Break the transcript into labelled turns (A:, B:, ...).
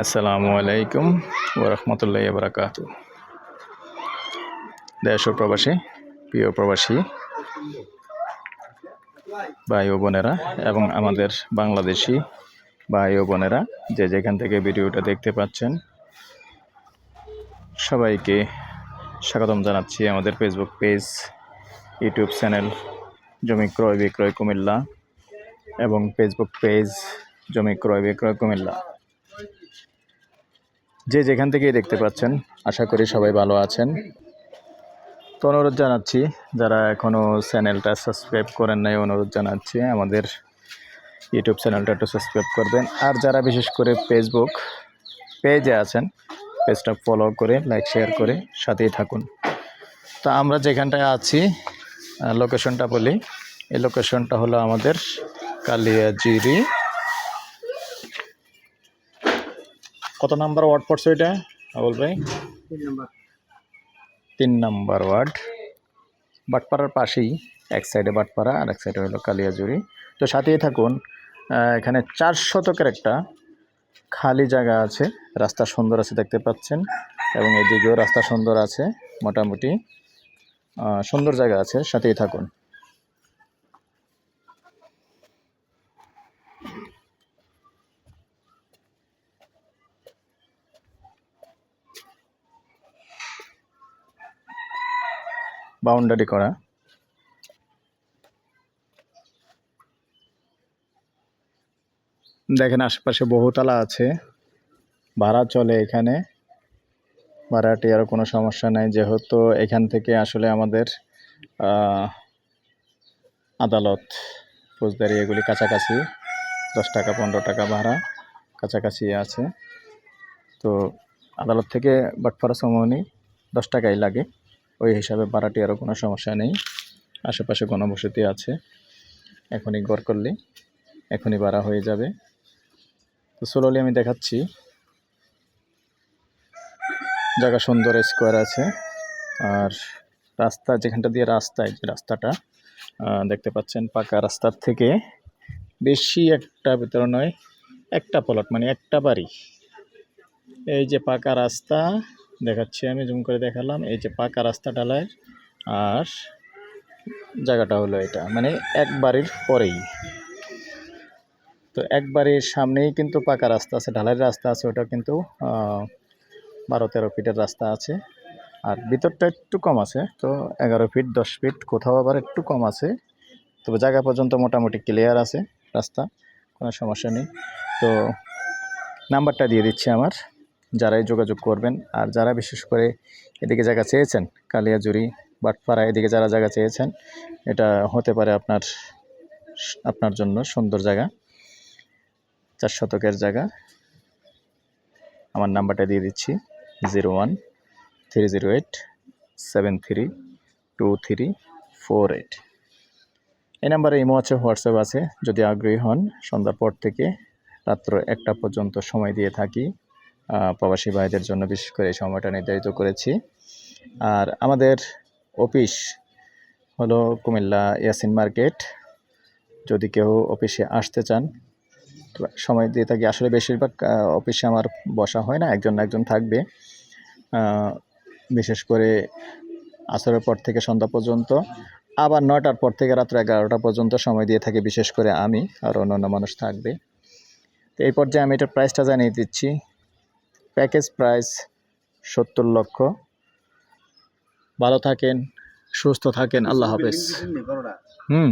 A: আসসালামু আলাইকুম ওরহমতুল্লাহ বারাকাত দেশ প্রবাসী, প্রিয় প্রবাসী, ভাই ও বোনেরা এবং আমাদের বাংলাদেশি ভাই ও বোনেরা যে যেখান থেকে ভিডিওটা দেখতে পাচ্ছেন, সবাইকে স্বাগতম জানাচ্ছি আমাদের ফেসবুক পেজ ইউটিউব চ্যানেল জমি ক্রয় বিক্রয় কুমিল্লা এবং ফেসবুক পেজ জমি ক্রয় বিক্রয় কুমিল্লা। যে যেখান থেকেই দেখতে পাচ্ছেন, আশা করি সবাই ভালো আছেন। তো অনুরোধ জানাচ্ছি, যারা এখনও চ্যানেলটা সাবস্ক্রাইব করেন নাই, অনুরোধ জানাচ্ছি আমাদের ইউটিউব চ্যানেলটা একটু সাবস্ক্রাইব করবেন। আর যারা বিশেষ করে ফেসবুক পেজে আছেন পেজটা ফলো করে লাইক শেয়ার করে সাথেই থাকুন। তো আমরা যেখানটায় আছি লোকেশনটা বলি। এই লোকেশনটা হলো আমাদের কালিয়াজিরি কত নাম্বার ওয়ার্ড পড়ছে এটা আবুল ভাই?
B: তিন নম্বর।
A: তিন নাম্বার ওয়ার্ড। বাটপাড়ার পাশেই এক সাইডে বাটপাড়া আর এক সাইডে হলো কালিয়াজুরি তো সাথেই থাকুন এখানে চার শতকের একটা খালি জায়গা আছে রাস্তা সুন্দর আছে দেখতে পাচ্ছেন এবং এদিকেও রাস্তা সুন্দর আছে মোটামুটি সুন্দর জায়গা আছে সাথেই থাকুন। বাউন্ডারি করা। দেখেন আশেপাশে বহুতলা আছে। ভাড়া চলে এখানে। ভাড়াটিয়ারও কোনো সমস্যা নাই, যেহেতু এখান থেকে আসলে আমাদের আদালত ফৌজদারি এগুলি কাছাকাছি, দশ টাকা, পনেরো টাকা ভাড়া কাছাকাছি আছে। তো আদালত থেকে বাটপাড়া সমনি দশ টাকাই লাগে। ওই হিসাবে ভাড়াটি আরও কোনো সমস্যা নেই। আশেপাশে গণবসতি আছে। এখনই গড় করলে, এখনই ভাড়া হয়ে যাবে। তো সোলোলি আমি দেখাচ্ছি। জায়গা সুন্দর, স্কোয়ার আছে। আর রাস্তা, যেখানটা দিয়ে রাস্তায় যে রাস্তাটা দেখতে পাচ্ছেন পাকা রাস্তার থেকে বেশি একটা ভিতরে নয়, একটা প্লট মানে একটা বাড়ি। এই যে পাকা রাস্তা দেখাচ্ছি আমি, জুম করে দেখালাম। এই যে পাকা রাস্তা ঢালাই আর জায়গাটা হলো এটা মানে এক বাড়ির পরেই। তো এক বাড়ির সামনেই কিন্তু পাকা রাস্তা আছে ঢালাই রাস্তা আছে, ওটা কিন্তু বারো তেরো ফিটের রাস্তা আছে। আর ভিতরটা একটু কম আছে, তো এগারো ফিট, দশ ফিট, কোথাও আবার একটু কম আছে। তবে জায়গা পর্যন্ত মোটামুটি ক্লিয়ার আছে রাস্তা, কোনো সমস্যা নেই। তো নাম্বারটা দিয়ে দিচ্ছি আমার। যারাই যোগাযোগ করবেন আর যারা বিশেষ করে এদিকে জায়গা চেয়েছেন কালিয়াজুরি বাটপাড়া এদিকে যারা জায়গা চেয়েছেন, এটা হতে পারে আপনার আপনার জন্য সুন্দর জায়গা। চার শতকের জায়গা। আমার নাম্বারটা দিয়ে দিচ্ছি, zero one three zero eight seven three two three four eight. এই নাম্বারে ইমো আছে, হোয়াটসঅ্যাপ আছে, যদি আগ্রহী হন, সন্ধ্যার পর থেকে রাত্র একটা পর্যন্ত সময় দিয়ে থাকি। প্রবাসী ভাইদের জন্য বিশেষ করে এই সময়টা নির্ধারিত করেছি। আর আমাদের অফিস হলো কুমিল্লা ইয়াসিন মার্কেট। যদি কেউ অফিসে আসতে চান সময় দিয়ে থাকি। আসলে বেশিরভাগ অফিসে আমার বসা হয় না, একজন না একজন থাকবে। বিশেষ করে আসরের পর থেকে সন্ধ্যা পর্যন্ত, আবার নয়টার পর থেকে রাত্র এগারোটা পর্যন্ত সময় দিয়ে থাকি, বিশেষ করে আমি আর অন্যান্য মানুষ থাকবে। তো এই পর্যায়ে আমি এটার প্রাইসটা জানিয়ে দিচ্ছি। প্যাকেজ প্রাইস সত্তর লক্ষ। ভালো থাকেন সুস্থ থাকেন আল্লাহ হাফেজ। হুম।